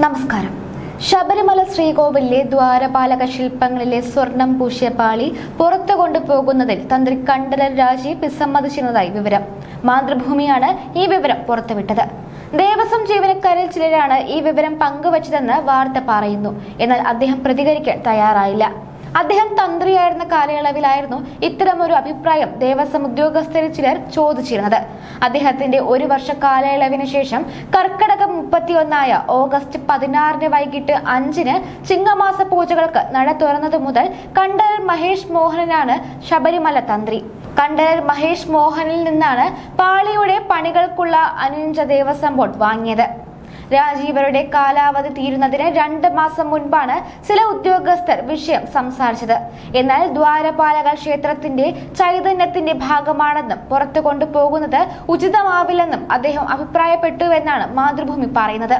നമസ്കാരം. ശബരിമല ശ്രീകോവിലിലെ ദ്വാരപാലക ശില്പങ്ങളിലെ സ്വർണം പൂശിയ പാളി പുറത്തു കൊണ്ടുപോകുന്നതിൽ തന്ത്രി കണ്ഠരൻ രാജി വിസമ്മതിച്ചിരുന്നതായി വിവരം. മാതൃഭൂമിയാണ് ഈ വിവരം പുറത്തുവിട്ടത്. ദേവസ്വം ജീവനക്കാരിൽ ചിലരാണ് ഈ വിവരം പങ്കുവച്ചതെന്ന് വാർത്ത പറയുന്നു. എന്നാൽ അദ്ദേഹം പ്രതികരിക്കാൻ തയ്യാറായില്ല. അദ്ദേഹം തന്ത്രിയായിരുന്ന കാലയളവിലായിരുന്നു ഇത്തരമൊരു അഭിപ്രായം ദേവസ്വം ഉദ്യോഗസ്ഥരിൽ ചിലർ ചോദിച്ചിരുന്നത്. അദ്ദേഹത്തിന്റെ ഒരു വർഷ കാലയളവിന് ശേഷം കർക്കടകം മുപ്പത്തിയൊന്നായ ഓഗസ്റ്റ് പതിനാറിന് വൈകിട്ട് അഞ്ചിന് ചിങ്ങമാസ പൂജകൾക്ക് നട തുറന്നതു മുതൽ കണ്ടൽ മഹേഷ് മോഹനനാണ് ശബരിമല തന്ത്രി. കണ്ടൽ മഹേഷ് മോഹനിൽ നിന്നാണ് പാളിയുടെ പണികൾക്കുള്ള അനുഞ്ച ദേവസ്വം ബോർഡ് വാങ്ങിയത്. രാജീവരുടെ കാലാവധി തീരുന്നതിന് രണ്ട് മാസം മുൻപാണ് ചില ഉദ്യോഗസ്ഥർ വിഷയം സംസാരിച്ചത്. എന്നാൽ ദ്വാരപാലക ക്ഷേത്രത്തിന്റെ ചൈതന്യത്തിന്റെ ഭാഗമാണെന്നും പുറത്തു കൊണ്ടുപോകുന്നത് ഉചിതമാവില്ലെന്നും അദ്ദേഹം അഭിപ്രായപ്പെട്ടുവെന്നാണ് മാതൃഭൂമി പറയുന്നത്.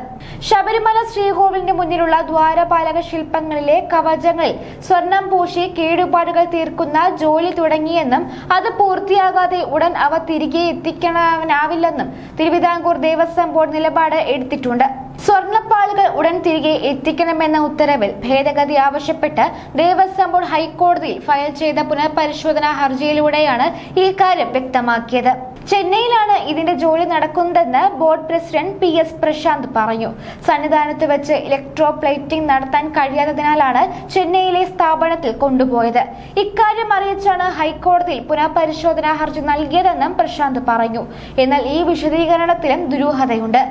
ശബരിമല ശ്രീകോവിലിന്റെ മുന്നിലുള്ള ദ്വാരപാലക ശില്പങ്ങളിലെ കവചങ്ങളിൽ സ്വർണം പൂശി കേടുപാടുകൾ തീർക്കുന്ന ജോലി തുടങ്ങിയെന്നും അത് പൂർത്തിയാകാതെ ഉടൻ അവ തിരികെ എത്തിക്കാനാവില്ലെന്നും തിരുവിതാംകൂർ ദേവസ്വം ബോർഡ് നിലപാട് എടുത്തിട്ടുണ്ട്. സ്വർണപ്പാളുകൾ ഉടൻ തിരികെ എത്തിക്കണമെന്ന ഉത്തരവിൽ ഭേദഗതി ആവശ്യപ്പെട്ട് ദേവസ്വം ബോർഡ് ഹൈക്കോടതിയിൽ ഫയൽ ചെയ്ത പുനഃപരിശോധനാ ഹർജിയിലൂടെയാണ് ഇക്കാര്യം കാര്യം വ്യക്തമാക്കിയത്. ചെന്നൈയിലാണ് ഇതിന്റെ ജോലി നടക്കുന്നതെന്ന് board president P S Prashanth പറഞ്ഞു. സന്നിധാനത്ത് വെച്ച് ഇലക്ട്രോ പ്ലേറ്റിംഗ് നടത്താൻ കഴിയാത്തതിനാലാണ് ചെന്നൈയിലെ സ്ഥാപനത്തിൽ കൊണ്ടുപോയത്. ഇക്കാര്യം അറിയിച്ചാണ് ഹൈക്കോടതിയിൽ പുനഃപരിശോധനാ ഹർജി നൽകിയതെന്നും പ്രശാന്ത് പറഞ്ഞു. എന്നാൽ ഈ വിശദീകരണത്തിലും ദുരൂഹതയുണ്ട്.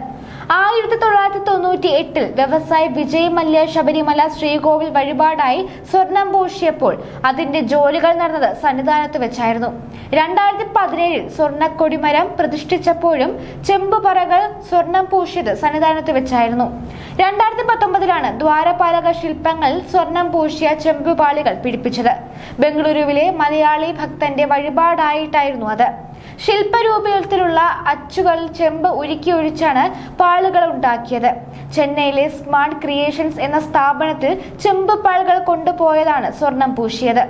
ആയിരത്തി തൊള്ളായിരത്തി തൊണ്ണൂറ്റി എട്ടിൽ വ്യവസായി വിജയ് മല്യ ശബരിമല ശ്രീകോവിൽ വഴിപാടായി സ്വർണം പൂശിയപ്പോൾ അതിന്റെ ജോലികൾ നടന്നത് സന്നിധാനത്ത് വെച്ചായിരുന്നു. രണ്ടായിരത്തി പതിനേഴിൽ സ്വർണക്കൊടിമരം പ്രതിഷ്ഠിച്ചപ്പോഴും ചെമ്പുപറകൾ സ്വർണം പൂശിയത് സന്നിധാനത്ത് വെച്ചായിരുന്നു. രണ്ടായിരത്തി പത്തൊമ്പതിലാണ് ദ്വാരപാലക ശില്പങ്ങൾ സ്വർണം പൂശിയ ചെമ്പുപാളികൾ പിടിപ്പിച്ചത്. ബംഗളൂരുവിലെ മലയാളി ഭക്തന്റെ വഴിപാടായിട്ടായിരുന്നു അത്. ശില്പരൂപത്തിലുള്ള അച്ചുകൾ ചെമ്പ് ഉരുക്കി ഒഴിച്ചാണ് പാളുകൾ ഉണ്ടാക്കിയത്. ചെന്നൈയിലെ സ്മാർട്ട് ക്രിയേഷൻസ് എന്ന സ്ഥാപനത്തിൽ ചെമ്പ് പാളുകൾ കൊണ്ടുപോയതാണ് സ്വർണം പൂശിയത്.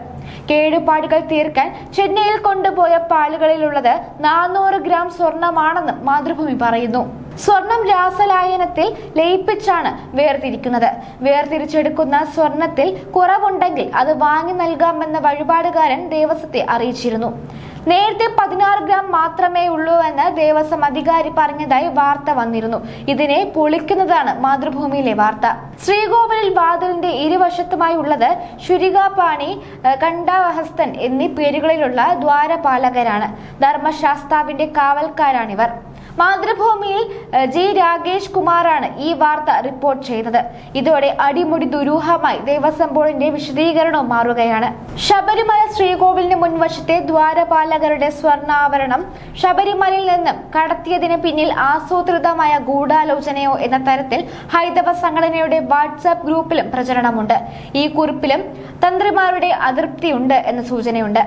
കേടുപാടുകൾ തീർക്കാൻ ചെന്നൈയിൽ കൊണ്ടുപോയ പാളുകളിലുള്ളത് നാനൂറ് ഗ്രാം സ്വർണമാണെന്നും മാതൃഭൂമി പറയുന്നു. സ്വർണം രാസലായനത്തിൽ ലയിപ്പിച്ചാണ് വേർതിരിക്കുന്നത്. വേർതിരിച്ചെടുക്കുന്ന സ്വർണത്തിൽ കുറവുണ്ടെങ്കിൽ അത് വാങ്ങി നൽകാമെന്ന വഴിപാടുകാരൻ ദേവസ്വത്തെ അറിയിച്ചിരുന്നു. നേരത്തെ പതിനാറ് ഗ്രാം മാത്രമേ ഉള്ളൂ എന്ന് ദേവസ്വം അധികാരി പറഞ്ഞതായി വാർത്ത വന്നിരുന്നു. ഇതിനെ പൊളിക്കുന്നതാണ് മാതൃഭൂമിയിലെ വാർത്ത. ശ്രീകോവിലിൽ വാതിലിന്റെ ഇരുവശത്തുമായി ഉള്ളത് ശുരികാപാണി കണ്ടാവഹസ്തൻ എന്നീ പേരുകളിലുള്ള ദ്വാരപാലകരാണ്. ധർമ്മശാസ്താവിന്റെ കാവൽക്കാരാണിവർ. മാതൃഭൂമിയിൽ ജി. രാകേഷ് കുമാറാണ് ഈ വാർത്ത റിപ്പോർട്ട് ചെയ്തത്. ഇതോടെ അടിമുടി ദുരൂഹമായി ദേവസ്വം ബോർഡിന്റെ വിശദീകരണവും മാറുകയാണ്. ശബരിമല ശ്രീകോവിലിന് മുൻവശത്തെ ദ്വാരപാലകരുടെ സ്വർണാവരണം ശബരിമലയിൽ നിന്നും കടത്തിയതിന് പിന്നിൽ ആസൂത്രിതമായ ഗൂഢാലോചനയോ എന്ന തരത്തിൽ ഹൈന്ദവ സംഘടനയുടെ വാട്സാപ്പ് ഗ്രൂപ്പിലും പ്രചരണമുണ്ട്. ഈ കുറിപ്പിലും തന്ത്രിമാരുടെ അതൃപ്തിയുണ്ട് എന്ന സൂചനയുണ്ട്.